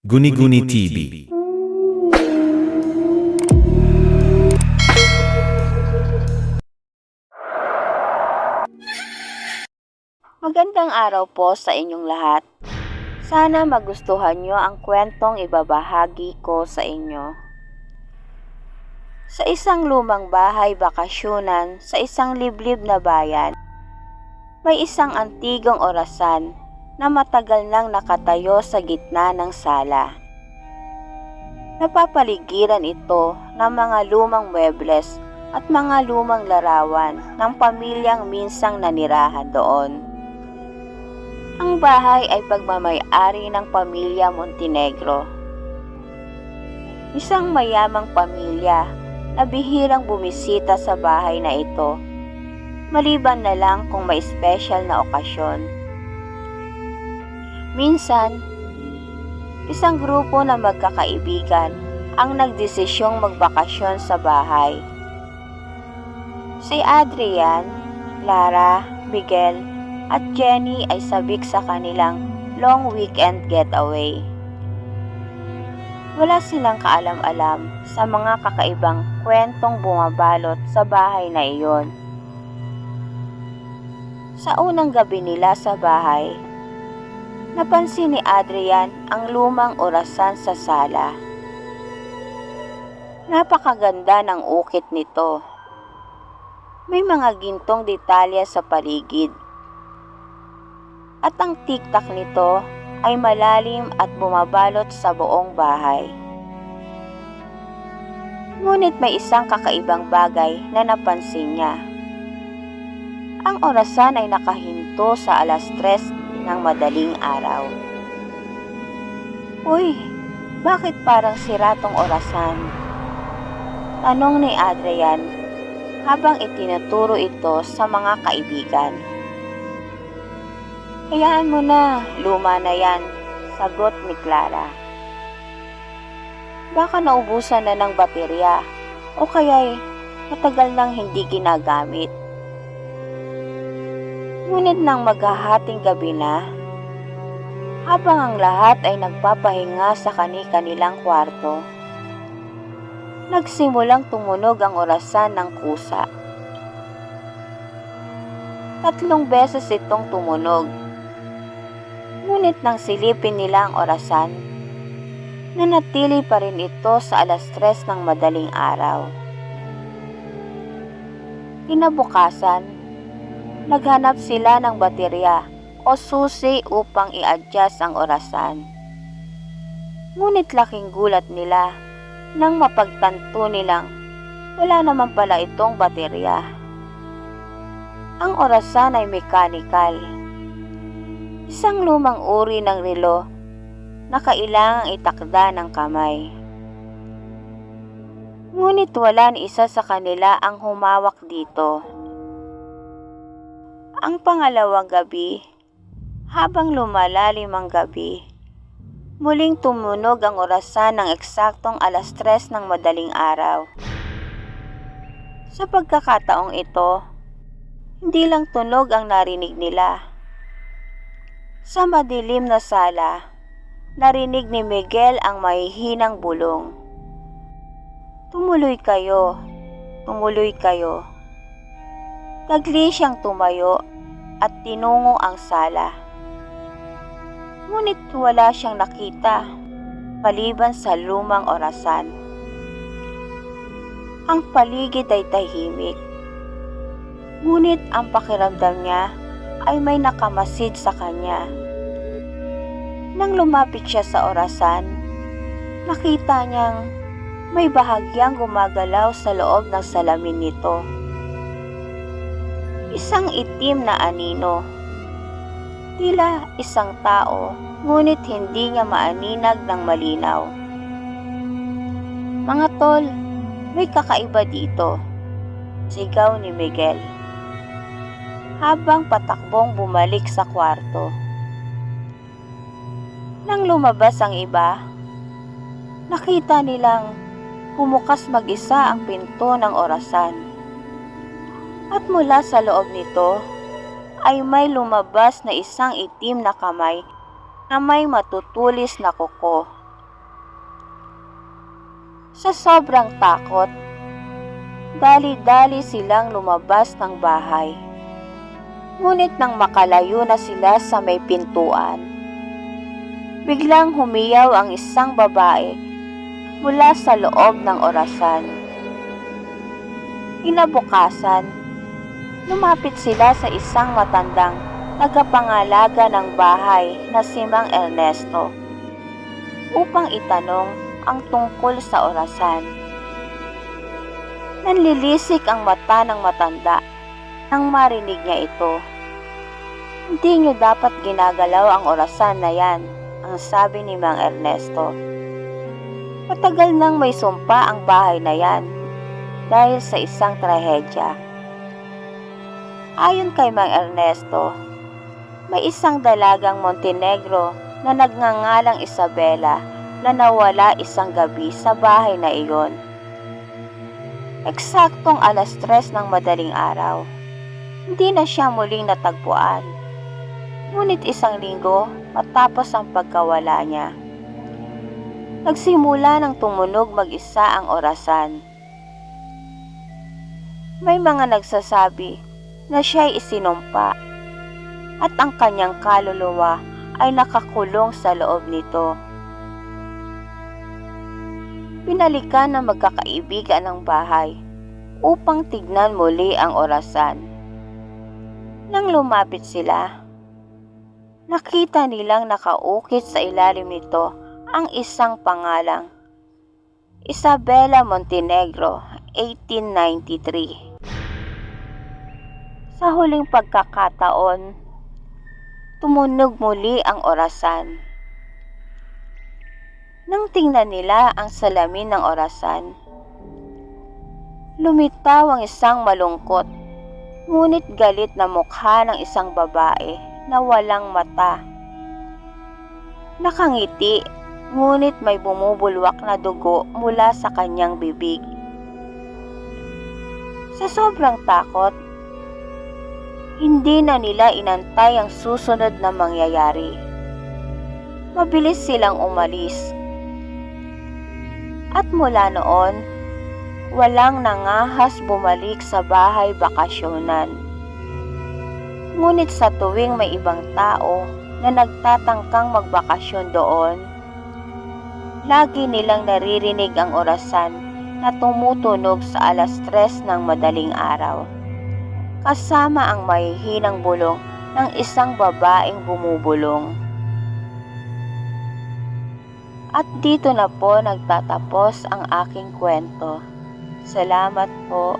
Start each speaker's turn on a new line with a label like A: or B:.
A: Guni-Guni TV.
B: Magandang araw po sa inyong lahat. Sana magustuhan nyo ang kwentong ibabahagi ko sa inyo. Sa isang lumang bahay bakasyonan sa isang liblib na bayan, may isang antigong orasan na matagal nang nakatayo sa gitna ng sala. Napapaligiran ito ng mga lumang muebles at mga lumang larawan ng pamilyang minsang nanirahan doon. Ang bahay ay pagmamayari ng pamilya Montenegro. Isang mayamang pamilya na bihirang bumisita sa bahay na ito, maliban na lang kung may special na okasyon. Minsan, isang grupo na magkakaibigan ang nagdesisyong magbakasyon sa bahay. Si Adrian, Clara, Miguel, at Jenny ay sabik sa kanilang long weekend getaway. Wala silang kaalam-alam sa mga kakaibang kwentong bumabalot sa bahay na iyon. Sa unang gabi nila sa bahay, napansin ni Adrian ang lumang orasan sa sala. Napakaganda ng ukit nito. May mga gintong detalye sa paligid at ang tiktak nito ay malalim at bumabalot sa buong bahay. Ngunit may isang kakaibang bagay na napansin niya. Ang orasan ay nakahinto sa alas tres ng madaling araw. Uy, bakit parang sira tong orasan? Tanong ni Adrian habang itinuturo ito sa mga kaibigan. Hayaan mo na, luma na yan, sagot ni Clara. Baka naubusan na ng baterya o kaya'y matagal nang hindi ginagamit. Ngunit nang maghahating gabi na, habang ang lahat ay nagpapahinga sa kani-kanilang kwarto, nagsimulang tumunog ang orasan ng kusa. Tatlong beses itong tumunog Ngunit nang silipin nila ang orasan, nanatili pa rin ito sa alas tres ng madaling araw. Kinabukasan, naghanap sila ng baterya o susi upang i-adjust ang orasan. Ngunit laking gulat nila nang mapagtanto nilang wala naman pala itong baterya. Ang orasan ay mechanical isang lumang uri ng relo na kailangang itakda ng kamay. Ngunit wala ni isa sa kanila ang humawak dito. Ang pangalawang gabi, habang lumalalim ang gabi, muling tumunog ang orasan ng eksaktong alas tres ng madaling araw. Sa pagkakataong ito, hindi lang tunog ang narinig nila sa madilim na sala, narinig ni Miguel ang mahihinang bulong. Tumuloy kayo, tumuloy kayo. Tagli siyang tumayo at tinungo ang sala. Ngunit wala siyang nakita, paliban sa lumang orasan. Ang paligid ay tahimik. Ngunit ang pakiramdam niya ay may nakamasid sa kanya. Nang lumapit siya sa orasan, nakita niyang may bahagyang gumagalaw sa loob ng salamin nito. Isang itim na anino. Tila isang tao, ngunit hindi niya maaninag ng malinaw. Mga tol, may kakaiba dito. Sigaw ni Miguel habang patakbong bumalik sa kwarto. Nang lumabas ang iba, nakita nilang bumukas mag-isa ang pinto ng orasan. At mula sa loob nito ay may lumabas na isang itim na kamay na may matutulis na kuko Sa sobrang takot, dali-dali silang lumabas ng bahay. Ngunit nang makalayo na sila sa may pintuan, biglang humiyaw ang isang babae mula sa loob ng orasan. Inabukasan, lumapit sila sa isang matandang tagapangalaga ng bahay na si Mang Ernesto upang itanong ang tungkol sa orasan. Nanlilisik ang mata ng matanda nang marinig niya ito. Hindi niyo dapat ginagalaw ang orasan na yan, ang sabi ni Mang Ernesto. Matagal nang may sumpa ang bahay na yan dahil sa isang trahedya. Ayon kay Mang Ernesto, may isang dalagang Montenegro na nagngangalang Isabela na nawala isang gabi sa bahay na iyon. Eksaktong alas tres ng madaling araw. Hindi na siya muling natagpuan. Ngunit isang linggo matapos ang pagkawala niya. Nagsimula ng tumunog mag-isa ang orasan. May mga nagsasabi na siya'y isinumpa at ang kanyang kaluluwa ay nakakulong sa loob nito. Pinalikan ng magkakaibigan ng bahay upang tignan muli ang orasan. Nang lumapit sila, nakita nilang nakaukit sa ilalim nito ang isang pangalang Isabela Montenegro, 1893. Sa huling pagkakataon, tumunog muli ang orasan. Nang tingnan nila ang salamin ng orasan, lumitaw ang isang malungkot, ngunit galit na mukha ng isang babae na walang mata. Nakangiti, ngunit may bumubulwak na dugo mula sa kanyang bibig. Sa sobrang takot, hindi na nila inantay ang susunod na mangyayari. Mabilis silang umalis. At mula noon, walang nangahas bumalik sa bahay bakasyonan. Ngunit sa tuwing may ibang tao na nagtatangkang magbakasyon doon, lagi nilang naririnig ang orasan na tumutunog sa alas tres ng madaling araw kasama ang mahihinang bulong ng isang babaeng bumubulong. At dito na po nagtatapos ang aking kwento. Salamat po.